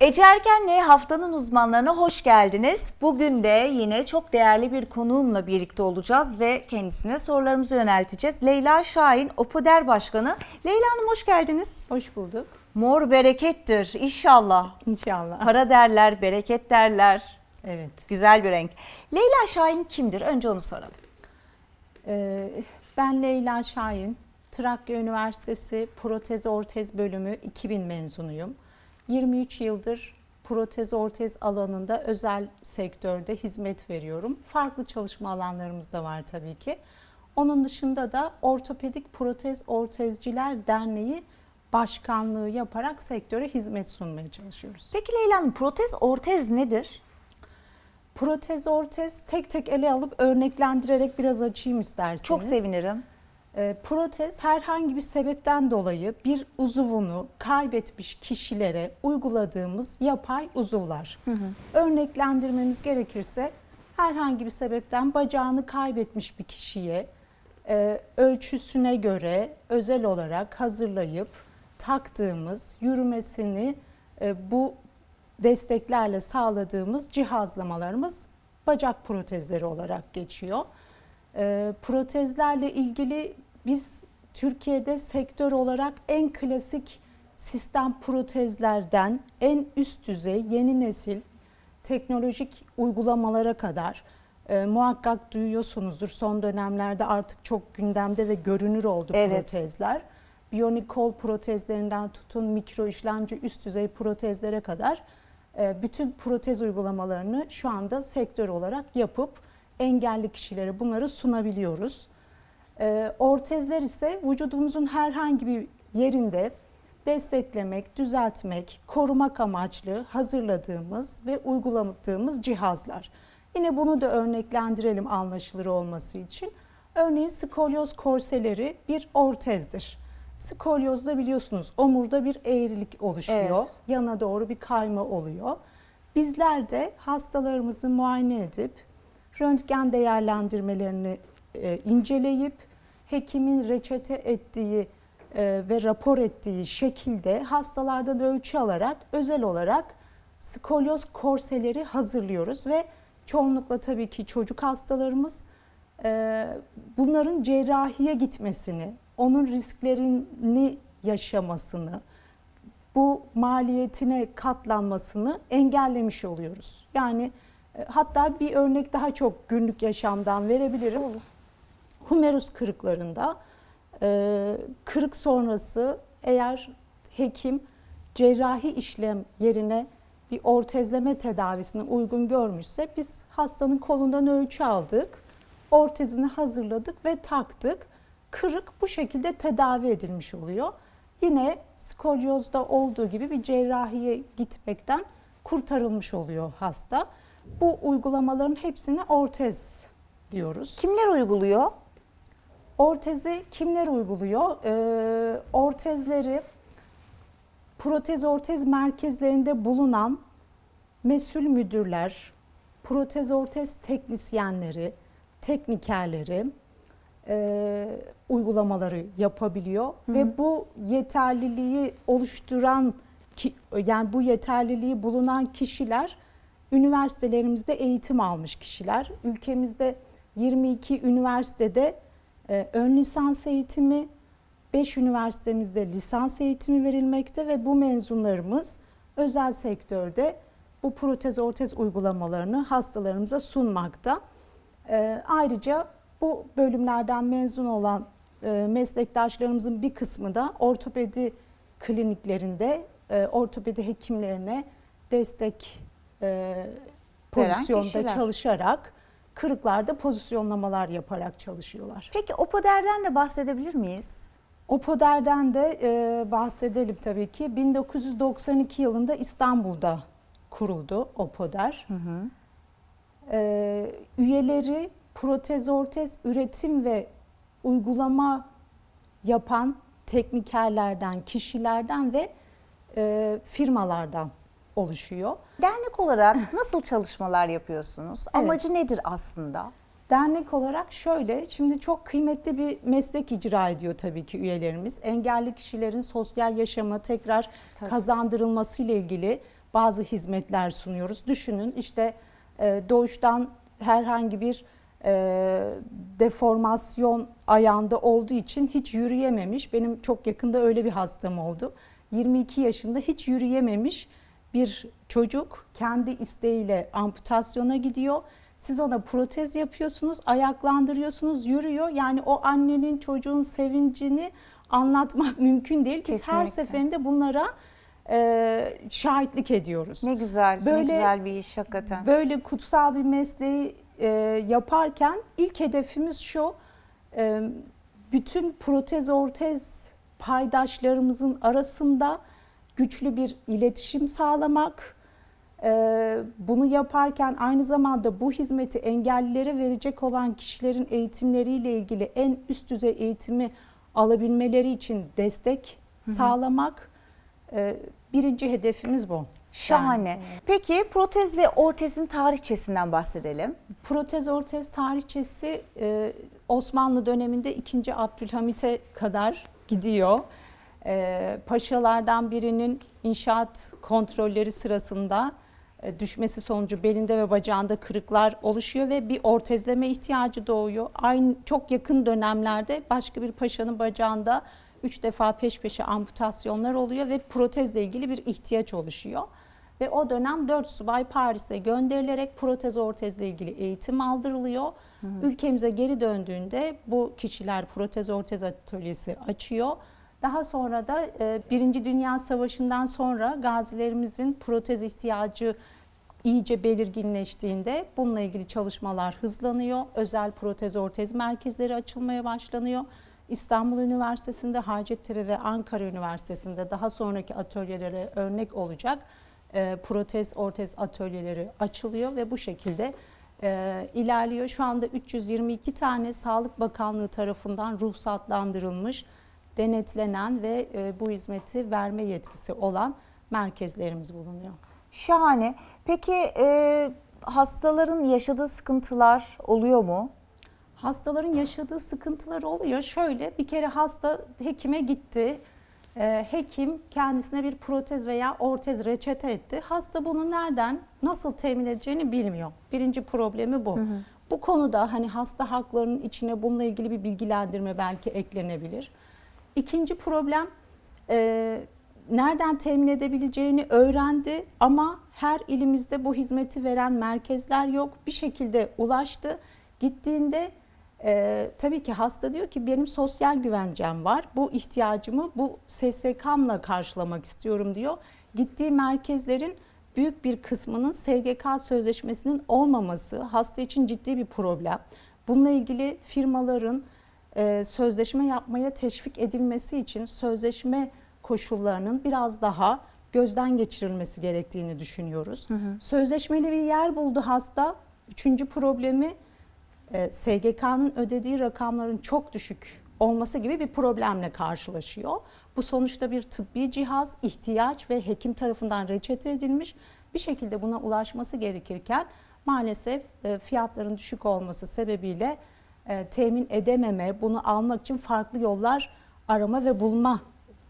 Ece Erken'le haftanın uzmanlarına hoş geldiniz. Bugün de yine çok değerli bir konuğumla birlikte olacağız ve kendisine sorularımızı yönelteceğiz. Leyla Şahin, Opoder Başkanı. Leyla Hanım hoş geldiniz. Hoş bulduk. Mor berekettir inşallah. İnşallah. Para derler, bereket derler. Evet. Güzel bir renk. Leyla Şahin kimdir? Önce onu soralım. Ee, ben Leyla Şahin. Trakya Üniversitesi Protez Ortez Bölümü 2000 mezunuyum. 23 yıldır protez ortez alanında özel sektörde hizmet veriyorum. Farklı çalışma alanlarımız da var tabii ki. Onun dışında da Ortopedik Protez Ortezciler Derneği başkanlığı yaparak sektöre hizmet sunmaya çalışıyoruz. Peki Leyla Hanım protez ortez nedir? Protez ortez tek tek ele alıp örneklendirerek biraz açayım isterseniz. Çok sevinirim. E, protez herhangi bir sebepten dolayı bir uzuvunu kaybetmiş kişilere uyguladığımız yapay uzuvlar. Örneklendirmemiz gerekirse herhangi bir sebepten bacağını kaybetmiş bir kişiye e, ölçüsüne göre özel olarak hazırlayıp taktığımız yürümesini e, bu desteklerle sağladığımız cihazlamalarımız bacak protezleri olarak geçiyor. E, protezlerle ilgili biz Türkiye'de sektör olarak en klasik sistem protezlerden en üst düzey yeni nesil teknolojik uygulamalara kadar e, muhakkak duyuyorsunuzdur. Son dönemlerde artık çok gündemde ve görünür oldu Evet. protezler. Biyonik kol protezlerinden tutun mikro işlemci üst düzey protezlere kadar e, bütün protez uygulamalarını şu anda sektör olarak yapıp engelli kişilere bunları sunabiliyoruz. E, ortezler ise vücudumuzun herhangi bir yerinde desteklemek, düzeltmek, korumak amaçlı hazırladığımız ve uyguladığımız cihazlar. Yine bunu da örneklendirelim anlaşılır olması için. Örneğin skolyoz korseleri bir ortezdir. Skolyozda biliyorsunuz omurda bir eğrilik oluşuyor. Evet. Yana doğru bir kayma oluyor. Bizler de hastalarımızı muayene edip röntgen değerlendirmelerini e, inceleyip hekimin reçete ettiği e, ve rapor ettiği şekilde hastalardan ölçü alarak özel olarak skolyoz korseleri hazırlıyoruz ve çoğunlukla tabii ki çocuk hastalarımız e, bunların cerrahiye gitmesini, onun risklerini yaşamasını, bu maliyetine katlanmasını engellemiş oluyoruz. Yani e, hatta bir örnek daha çok günlük yaşamdan verebilirim. Humerus kırıklarında e, kırık sonrası eğer hekim cerrahi işlem yerine bir ortezleme tedavisini uygun görmüşse biz hastanın kolundan ölçü aldık, ortezini hazırladık ve taktık. Kırık bu şekilde tedavi edilmiş oluyor. Yine skolyozda olduğu gibi bir cerrahiye gitmekten kurtarılmış oluyor hasta. Bu uygulamaların hepsine ortez diyoruz. Kimler uyguluyor? Ortezi kimler uyguluyor? Ee, ortezleri protez ortez merkezlerinde bulunan mesul müdürler, protez ortez teknisyenleri, teknikerleri e, uygulamaları yapabiliyor ve bu yeterliliği oluşturan ki, yani bu yeterliliği bulunan kişiler üniversitelerimizde eğitim almış kişiler. Ülkemizde 22 üniversitede e, ön lisans eğitimi, 5 üniversitemizde lisans eğitimi verilmekte ve bu mezunlarımız özel sektörde bu protez ortez uygulamalarını hastalarımıza sunmakta. E, ayrıca bu bölümlerden mezun olan e, meslektaşlarımızın bir kısmı da ortopedi kliniklerinde e, ortopedi hekimlerine destek e, pozisyonda çalışarak kırıklarda pozisyonlamalar yaparak çalışıyorlar. Peki Opoder'den de bahsedebilir miyiz? Opoder'den de e, bahsedelim tabii ki. 1992 yılında İstanbul'da kuruldu Opoder. E, üyeleri protez ortez üretim ve uygulama yapan teknikerlerden, kişilerden ve e, firmalardan oluşuyor. Dernek olarak nasıl çalışmalar yapıyorsunuz? Amacı nedir aslında? Dernek olarak şöyle, şimdi çok kıymetli bir meslek icra ediyor tabii ki üyelerimiz. Engelli kişilerin sosyal yaşama tekrar Tabii. kazandırılması ile ilgili bazı hizmetler sunuyoruz. Düşünün işte e, doğuştan herhangi bir e, deformasyon ayağında olduğu için hiç yürüyememiş. Benim çok yakında öyle bir hastam oldu. 22 yaşında hiç yürüyememiş bir çocuk kendi isteğiyle amputasyona gidiyor. Siz ona protez yapıyorsunuz, ayaklandırıyorsunuz, yürüyor. Yani o annenin çocuğun sevincini anlatmak mümkün değil. Biz her Kesinlikle. seferinde bunlara e, şahitlik ediyoruz. Ne güzel, ne Böyle- güzel bir iş hakikaten. Böyle kutsal bir mesleği e, yaparken ilk hedefimiz şu, e, bütün protez ortez paydaşlarımızın arasında güçlü bir iletişim sağlamak. E, bunu yaparken aynı zamanda bu hizmeti engellilere verecek olan kişilerin eğitimleriyle ilgili en üst düzey eğitimi alabilmeleri için destek sağlamak. E, birinci hedefimiz bu. Şahane. Peki protez ve ortezin tarihçesinden bahsedelim. Protez ortez tarihçesi e, Osmanlı döneminde 2. Abdülhamit'e kadar gidiyor. E, paşalardan birinin inşaat kontrolleri sırasında e, düşmesi sonucu belinde ve bacağında kırıklar oluşuyor ve bir ortezleme ihtiyacı doğuyor. Aynı çok yakın dönemlerde başka bir paşanın bacağında üç defa peş peşe amputasyonlar oluyor ve protezle ilgili bir ihtiyaç oluşuyor. Ve o dönem 4 subay Paris'e gönderilerek protez ortezle ilgili eğitim aldırılıyor. Ülkemize geri döndüğünde bu kişiler protez ortez atölyesi açıyor. Daha sonra da e, Birinci Dünya Savaşı'ndan sonra gazilerimizin protez ihtiyacı iyice belirginleştiğinde bununla ilgili çalışmalar hızlanıyor. Özel protez ortez merkezleri açılmaya başlanıyor. İstanbul Üniversitesi'nde, Hacettepe ve Ankara Üniversitesi'nde daha sonraki atölyelere örnek olacak e, protez ortez atölyeleri açılıyor ve bu şekilde e, ilerliyor. Şu anda 322 tane Sağlık Bakanlığı tarafından ruhsatlandırılmış, denetlenen ve e, bu hizmeti verme yetkisi olan merkezlerimiz bulunuyor. Şahane. Peki e, hastaların yaşadığı sıkıntılar oluyor mu? Hastaların yaşadığı sıkıntılar oluyor. Şöyle bir kere hasta hekime gitti. Ee, hekim kendisine bir protez veya ortez reçete etti. Hasta bunu nereden, nasıl temin edeceğini bilmiyor. Birinci problemi bu. Bu konuda hani hasta haklarının içine bununla ilgili bir bilgilendirme belki eklenebilir. İkinci problem e, nereden temin edebileceğini öğrendi ama her ilimizde bu hizmeti veren merkezler yok. Bir şekilde ulaştı. Gittiğinde e, tabii ki hasta diyor ki benim sosyal güvencem var. Bu ihtiyacımı bu SSK'mla karşılamak istiyorum diyor. Gittiği merkezlerin büyük bir kısmının SGK sözleşmesinin olmaması hasta için ciddi bir problem. Bununla ilgili firmaların e, sözleşme yapmaya teşvik edilmesi için sözleşme koşullarının biraz daha gözden geçirilmesi gerektiğini düşünüyoruz. Sözleşmeli bir yer buldu hasta. Üçüncü problemi e, SGK'nın ödediği rakamların çok düşük olması gibi bir problemle karşılaşıyor. Bu sonuçta bir tıbbi cihaz, ihtiyaç ve hekim tarafından reçete edilmiş. Bir şekilde buna ulaşması gerekirken maalesef e, fiyatların düşük olması sebebiyle e, temin edememe, bunu almak için farklı yollar arama ve bulma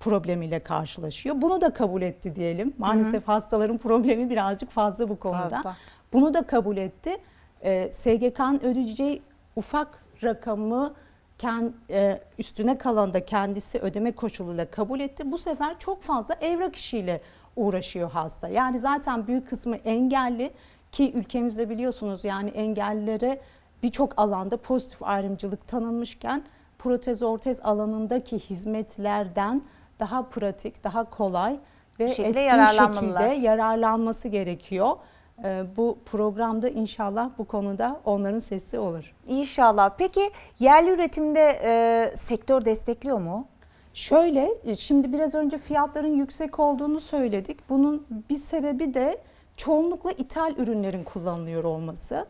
problemiyle karşılaşıyor. Bunu da kabul etti diyelim. Maalesef hastaların problemi birazcık fazla bu konuda. Fazla. Bunu da kabul etti. E, SGK'nın ödeyeceği ufak rakamı kend, e, üstüne kalan da kendisi ödeme koşuluyla kabul etti. Bu sefer çok fazla evrak işiyle uğraşıyor hasta. Yani zaten büyük kısmı engelli ki ülkemizde biliyorsunuz yani engellilere birçok alanda pozitif ayrımcılık tanınmışken protez ortez alanındaki hizmetlerden daha pratik, daha kolay ve şekilde etkin şekilde yararlanması gerekiyor. Ee, Bu programda inşallah bu konuda onların sesi olur. İnşallah. Peki yerli üretimde e, sektör destekliyor mu? Şöyle, e, şimdi biraz önce fiyatların yüksek olduğunu söyledik. Bunun bir sebebi de çoğunlukla ithal ürünlerin kullanılıyor olması.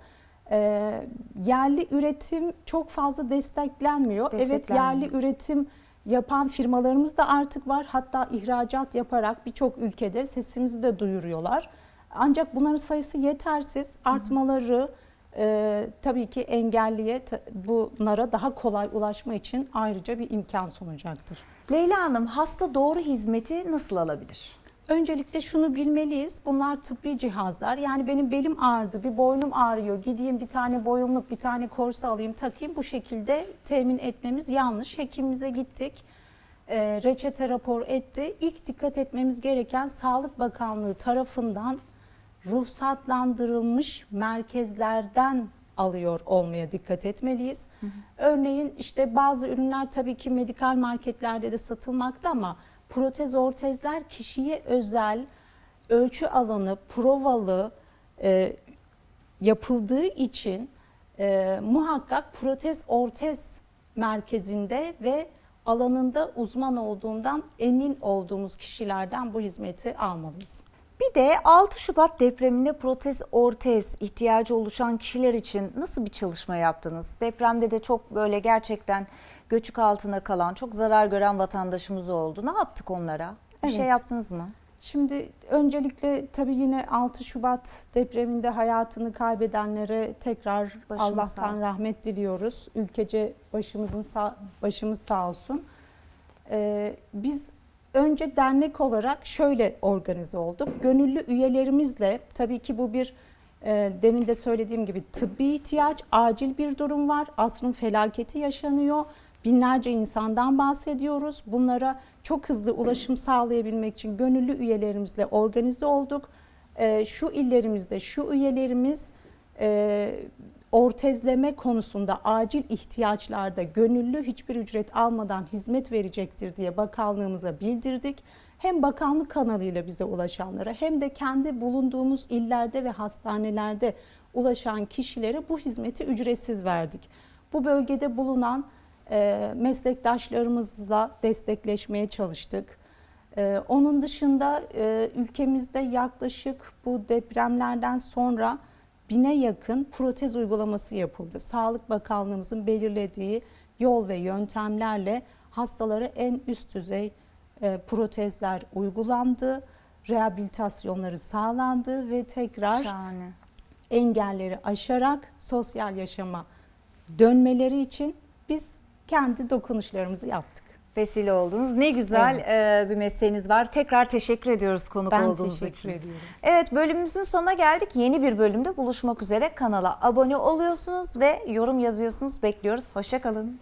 Ee, yerli üretim çok fazla desteklenmiyor. Evet yerli üretim yapan firmalarımız da artık var. Hatta ihracat yaparak birçok ülkede sesimizi de duyuruyorlar. Ancak bunların sayısı yetersiz. Artmaları e, tabii ki engelliye bunlara daha kolay ulaşma için ayrıca bir imkan sunacaktır. Leyla Hanım hasta doğru hizmeti nasıl alabilir? Öncelikle şunu bilmeliyiz. Bunlar tıbbi cihazlar. Yani benim belim ağrıdı, bir boynum ağrıyor. Gideyim bir tane boyunluk, bir tane korse alayım, takayım. Bu şekilde temin etmemiz yanlış. Hekimimize gittik. e, reçete rapor etti. İlk dikkat etmemiz gereken Sağlık Bakanlığı tarafından ruhsatlandırılmış merkezlerden alıyor olmaya dikkat etmeliyiz. Örneğin işte bazı ürünler tabii ki medikal marketlerde de satılmakta ama protez ortezler kişiye özel ölçü alanı provalı e, yapıldığı için e, muhakkak protez ortez merkezinde ve alanında uzman olduğundan emin olduğumuz kişilerden bu hizmeti almalıyız. Bir de 6 Şubat depreminde protez ortez ihtiyacı oluşan kişiler için nasıl bir çalışma yaptınız? Depremde de çok böyle gerçekten göçük altına kalan, çok zarar gören vatandaşımız oldu. Ne yaptık onlara? Bir şey yaptınız mı? Şimdi öncelikle tabii yine 6 Şubat depreminde hayatını kaybedenlere tekrar Başımız Allah'tan sağ. rahmet diliyoruz. Ülkece başımızın sağ, başımız sağ olsun. Ee, biz önce dernek olarak şöyle organize olduk. Gönüllü üyelerimizle tabii ki bu bir e, demin de söylediğim gibi tıbbi ihtiyaç, acil bir durum var. Asrın felaketi yaşanıyor. Binlerce insandan bahsediyoruz. Bunlara çok hızlı ulaşım sağlayabilmek için gönüllü üyelerimizle organize olduk. E, şu illerimizde şu üyelerimiz e, ortezleme konusunda acil ihtiyaçlarda gönüllü hiçbir ücret almadan hizmet verecektir diye bakanlığımıza bildirdik. Hem bakanlık kanalıyla bize ulaşanlara hem de kendi bulunduğumuz illerde ve hastanelerde ulaşan kişilere bu hizmeti ücretsiz verdik. Bu bölgede bulunan e, meslektaşlarımızla destekleşmeye çalıştık. Ee, onun dışında e, ülkemizde yaklaşık bu depremlerden sonra bine yakın protez uygulaması yapıldı. Sağlık Bakanlığımızın belirlediği yol ve yöntemlerle hastalara en üst düzey e, protezler uygulandı. Rehabilitasyonları sağlandı ve tekrar Şahane. engelleri aşarak sosyal yaşama dönmeleri için biz kendi dokunuşlarımızı yaptık. Vesile oldunuz. Ne güzel e, bir mesleğiniz var. Tekrar teşekkür ediyoruz konuk Ben olduğunuz teşekkür için. ediyorum. Evet bölümümüzün sonuna geldik. Yeni bir bölümde buluşmak üzere. Kanala abone oluyorsunuz ve yorum yazıyorsunuz. Bekliyoruz. Hoşçakalın.